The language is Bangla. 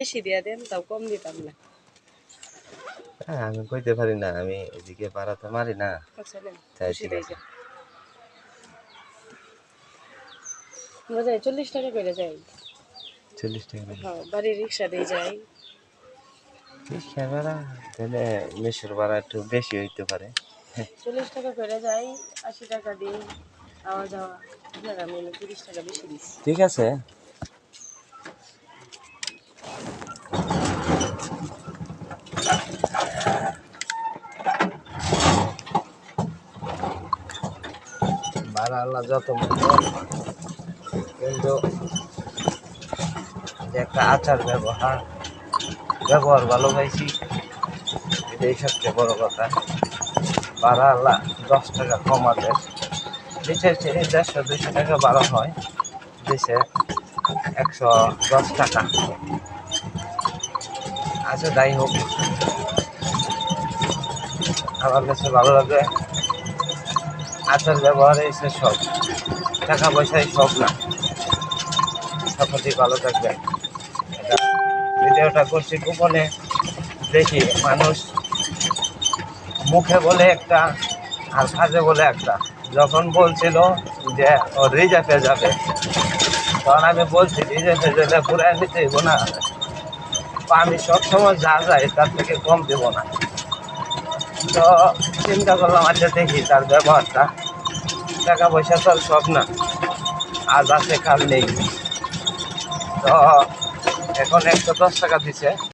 বেশি দিয়ে দেন তাও কম দিতাম না। হ্যাঁ আমি কইতে পারি না আমি এদিকে পাড়াতে মারি না। আচ্ছা তাই ঠিক আছে। যান। যাই চল্লিশ টাকা করে যাই। চল্লিশ টাকা হ্যাঁ বাড়ির রিক্সা দিয়ে যাই। রিক্সা ভাড়া তাহলে মেশোর ভাড়া একটু বেশি হইতে পারে। চল্লিশ টাকা করে যাই আশি টাকা দিই আওয়া যাওয়া আপনার আমি তিরিশ টাকা বেশি দিচ্ছি। ঠিক আছে। ভাড়া আল্লাহ যত কিন্তু যে একটা আচার ব্যবহার ব্যবহার ভালো পাইছি। এটাই সবচেয়ে বড় কথা। ভাড়া আল্লাহ দশ টাকা কমাতে দেশের চেয়ে দেড়শো, দুইশো টাকা বাড়া হয়। দেশে একশো দশ টাকা। আচ্ছা যাই হোক। আমার কাছে ভালো লাগে আচার ব্যবহারে এসে সব। টাকা পয়সাই সব না। সকলেই ভালো থাকবে ভিডিওটা করছি গোপনে। দেখি মানুষ মুখে বলে একটা আর কাজে বলে একটা। যখন বলছিল যে ও রিজার্ভে যাবে, তখন আমি বলছি, রিজার্ভে গেলে ঘুরে নিতে না। আমি সবসময় যা যাই তার থেকে কম দেবো না। তো চিন্তা করলাম আচ্ছা দেখি তার ব্যবহারটা। টাকা পয়সা চল, সব না। আজ আছে কাল নেই। তো এখন একশো দশ টাকা দিছে।